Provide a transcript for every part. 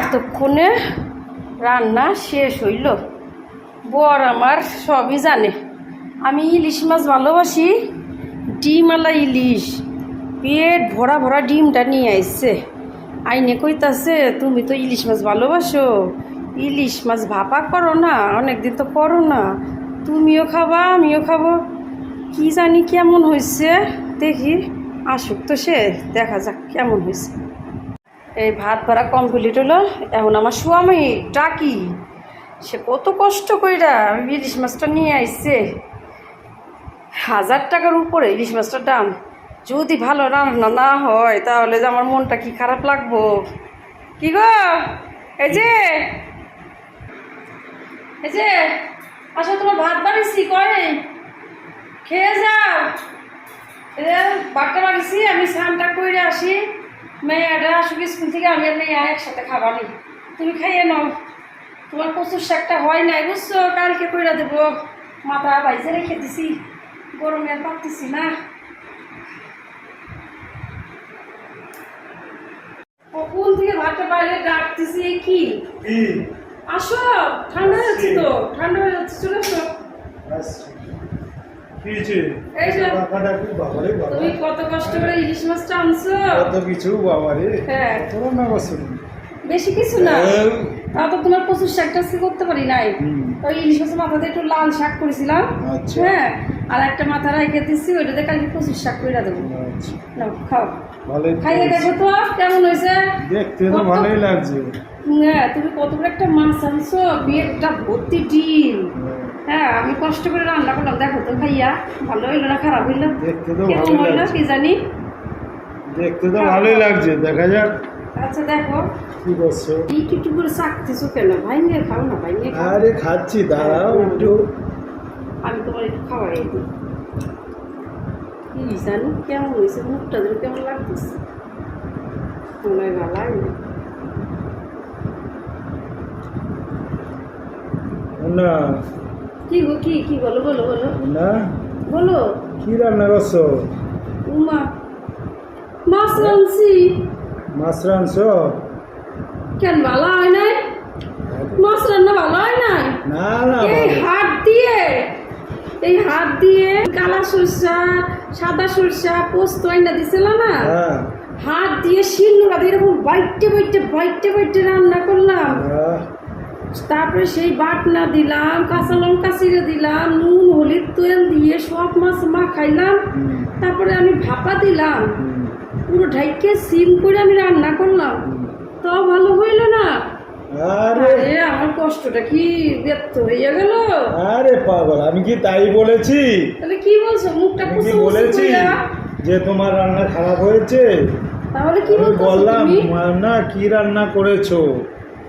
এতক্ষণে রান্না শেষ হইল। বর আমার সবই জানে। আমি ইলিশ মাছ ভালোবাসি ডিমওয়ালা ইলিশ। পেট ভরা ভরা ডিমটা নিয়ে আসছে আইনে কইতাছে, তুমি তো ইলিশ মাছ ভালোবাসো। ইলিশ মাছ ভাপা করো না, অনেকদিন তো করো না। তুমিও খাবা, আমিও খাব। কি জানি কেমন হয়েছে দেখি। আসুক তো সে, দেখা যাক কেমন হয়েছে এই ভাত ভরা কমপ্লিট হলো। এখন আমার স্বামী ডাকি। সে কত কষ্ট কইরা আমি ইলিশ মাছটা নিয়ে আইছে। হাজার টাকার উপরে ইলিশ মাছটার দাম। যদি ভালো রান্না না হয়, তাহলে যে আমার মনটা কি খারাপ লাগবো? কি গো? এই যে এই যে, আসলে তোমার ভাত বাড়িছি করে খেয়ে যাও। যে বাড়িছি আমি স্নানটা করে আসি। মেয়েটা আসুক স্কুল থেকে আমি আর মেয়ে একসাথে খাবানি তুমি খাইয়ে নাও তোমার প্রচুর শাকটা হয় নাই বুঝছ কালকে কইরা দেবো মাথা বাইজে রেখে দিছি গরমে আর পারতেছি না কখন থেকে ভাতটা বাইরে ডাকতেছি কি কি আসো ঠান্ডা হয়ে যাচ্ছে তো ঠান্ডা হয়ে যাচ্ছে চলে আসো তুমি কত কষ্ট করে ইলিশ মাছটা আনছো? কত কিছু বাবারে। হ্যাঁ? বেশি কিছু না। তাও তো তোমার প্রচুর শাকটা করতে পারি নাই। ওই ইলিশ মাছের মাথাতে একটু লাল শাক করেছিলাম। আচ্ছা। হ্যাঁ। আর একটা মাথা রেখে দিচ্ছি ওইটাতে কালকে প্রচুর শাক করে দেবো। আচ্ছা, নাও খাও। ভালোই খাইয়ে দেখো তো কেমন হয়েছে? দেখতে তো ভালোই লাগছে। হ্যাঁ তুমি কত বড় একটা মাছ আনছো? বিয়েটা ভর্তি ডিম। হ্যাঁ আমি কষ্ট করে রান্না করলাম। দেখো তো খাইয়া ভালো হইল না খারাপ হইল? দেখতে তো কেমন হইল কি জানি? দেখতে তো ভালোই লাগছে দেখা যাক। আচ্ছা দেখো। কি করছ? এই একটু করে চাকতেছো কেন? ভাইঙ্গে খাও না ভাইঙ্গে আরে খাচ্ছি দাঁড়াও একটু। আমি তোমার একটু খাওয়াই দিই। কি জানি কেমন হয়েছে মুখটা যেন কেমন লাগতেছে। মনে হয় ভালো লাগে না কি গো কি কি বলো বলো বলো। না। বলো। কি রান্না করছ? উমা মাছ রাঁধছি। মাছ রাঁধছো? কেন ভালো হয় নাই? মাছ রান্না ভালো হয় নাই? না না এই হাত দিয়ে এই হাত দিয়ে কালা সরষা সাদা সরষা পোস্ত আইনা দিছিল না? হ্যাঁ। হাত দিয়ে শিলনোড়া দিয়ে এরকম বাইটে বাইটে বাইটে বাইটে রান্না করলাম। তারপরে সেই বাটনা দিলাম কাঁচা লঙ্কা চিড়ে দিলাম নুন হলুদ তেল দিয়ে সব মাছ মাখাইলাম হুম, তারপরে আমি ভাপা দিলাম। পুরো ঢাইকে সিম করে আমি রান্না করলাম। তাও ভালো হইল না। আরে। আমার কষ্টটা কি ব্যর্থ গেল? আরে পাগল আমি কি তাই বলেছি? তাহলে কি বলছো? মুখটা আমি কি বলেছি যে তোমার রান্না খারাপ হয়েছে? তাহলে কি আমি বললাম কি রান্না করেছ?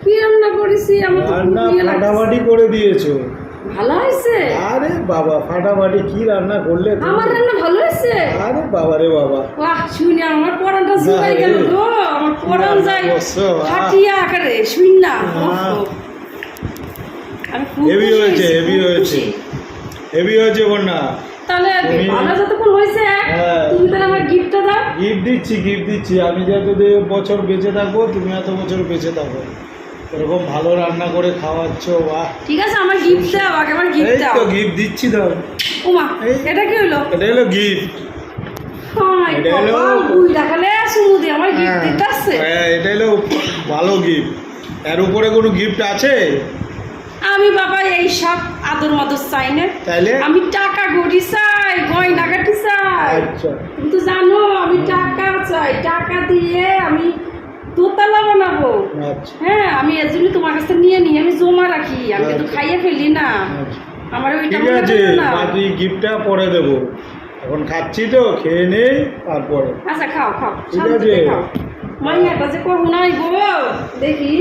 কি রান্না করেছি? তো রান্না। ফাটাফাটি করে দিয়েছ। ভালো হয়েছে? আরে বাবা ফাটাফাটি কি রান্না করলে আমার রান্না ভালো হয়েছে? আরে বাবা রে বাবা। বাহ শুনে আমার পরানটা জুড়াই গেল গো। আমার পরান ফাটিয়া আকারে শুন না। হেভি হয়েছে হেভি হয়েছে। হেভি হয়েছে বন্যা। তাহলে ভালো যতক্ষণ হয়েছে হ্যাঁ। তুমি তাহলে আমার গিফটটা দাও। গিফট দিচ্ছি গিফট দিচ্ছি। আমি যত বছর বেঁচে থাকব তুমি এত বছর বেঁচে থাকো। এরকম ভালো রান্না করে খাওয়াচ্ছ বাহ। ঠিক আছে আমার গিফট দাও আগে আমার গিফট এই দাও। তো গিফট দিচ্ছি তো ওমা এটা কি হলো? এটা হলো গিফট হাই এটা হলো- বুই দেখালে সুমুদি আমার গিফট দিতে আসছে হ্যাঁ এটা হলো ভালো গিফট এর উপরে কোনো গিফট আছে? আমি বাবা এই সব আদর মাদর চাই না। তাইলে? আমি টাকা গড়ি চাই গয়না কাটি চাই। আচ্ছা। তুমি তো জানো আমি টাকা চাই। টাকা দিয়ে আমি দোতলা বানাবো। আচ্ছা। হ্যাঁ আমি এর জন্য তোমার কাছে নিয়ে নিয়ে আমি জমা রাখি আমি কিন্তু আচ্ছা। খাইয়ে ফেলি না। আচ্ছা। আমার ওইটা ঠিক আছে বাকি গিফটটা পরে দেবো। এখন খাচ্ছি তো খেয়ে নেই তারপরে। আচ্ছা খাও খাও ঠিক আছে। মাইয়াটা যে কখন আইবো দেখি।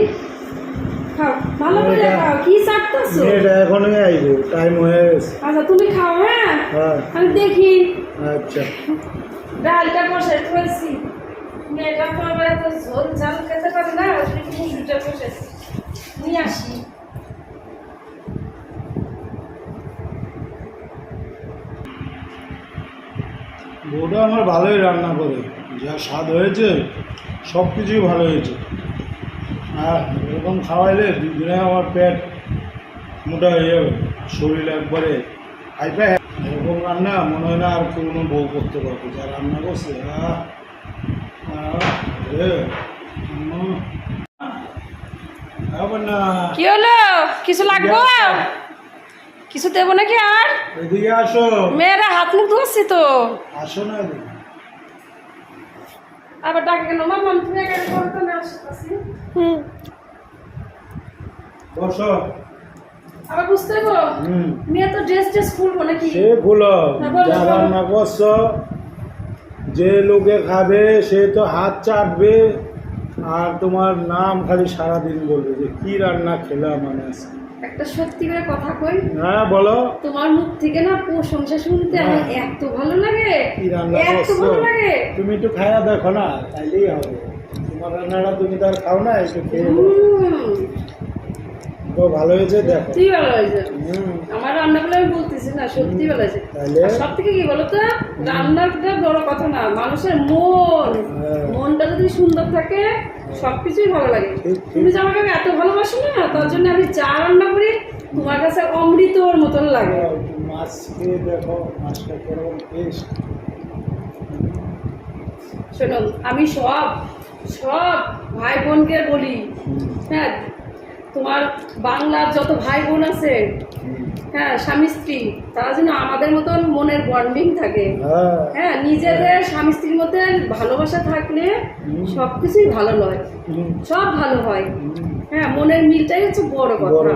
খাও ভালো করে খাও কি চাটতেছো মেয়েটা এখনই আইবো টাইম হয়ে গেছে। আচ্ছা তুমি খাও হ্যাঁ? হ্যাঁ। আমি দেখি। আচ্ছা। ডালটা বসে বউটা আমার ভালোই রান্না করে। যা স্বাদ হয়েছে, সব কিছুই ভালো হয়েছে। আর এরকম খাওয়াইলে দুদিনে আমার পেট মোটা হয়ে যাবে। শরীর একবারে হাইপে এরকম রান্না মনে হয় না আর কোনো বউ করতে পারবে। যা রান্না করছে না কি হলো? কিছু লাগবো? কিছু দেবো নাকি আর? এদিকে আসো। মেয়েরা হাত মুখ ধুয়াচ্ছি তো। আসো না আবার ডাকে কেন? মামা তুমি একা একা করো আসতেছি। হুম। বসো। আবার বুঝতে হুম। মেয়ে তো ড্রেস ট্রেস খুলবো নাকি? সে ভুলো হ্যাঁ। রান্না করছ? যে লোকে খাবে সে তো হাত চাটবে আর তোমার নাম খালি সারাদিন বলবে যে কি রান্না খেলাম মানে আজকে। একটা সত্যি করে কথা কই। হ্যাঁ বলো। তোমার মুখ থেকে না প্রশংসা শুনতে আমার হ্যাঁ। এত ভালো লাগে। কি রান্না এত ভালো লাগে। তুমি একটু খায়া দেখো না তাইলেই হবে। তোমার রান্নাটা তুমি তো আর খাও না একটু খেয়ে ভালো হয়েছে দেখো। সত্যি ভালো হয়েছে। আমার রান্নাগুলো আমি বলতেছি না সত্যি ভালো হয়েছে। সব থেকে কি বলতো? রান্নাটা বড় কথা না মানুষের মন। হ্যাঁ। মনটা যদি সুন্দর থাকে সবকিছুই ভালো লাগে। তুমি যে আমাকে এত ভালোবাসো না তার জন্য আমি যা রান্না করি তোমার কাছে অমৃতর মতন লাগে। মাছ খেয়ে দেখো মাছটা কেরকম টেস্ট শোনো আমি সব সব ভাই বোনকে বলি হ্যাঁ তোমার বাংলার যত ভাই বোন আছে হ্যাঁ স্বামী স্ত্রী তারা যেন আমাদের মতন মনের বন্ডিং থাকে। হ্যাঁ। হ্যাঁ নিজেদের স্বামী স্ত্রীর মধ্যে ভালোবাসা থাকলে সব কিছুই ভালো নয়। সব ভালো হয়। হ্যাঁ মনের মিলটাই হচ্ছে বড় কথা।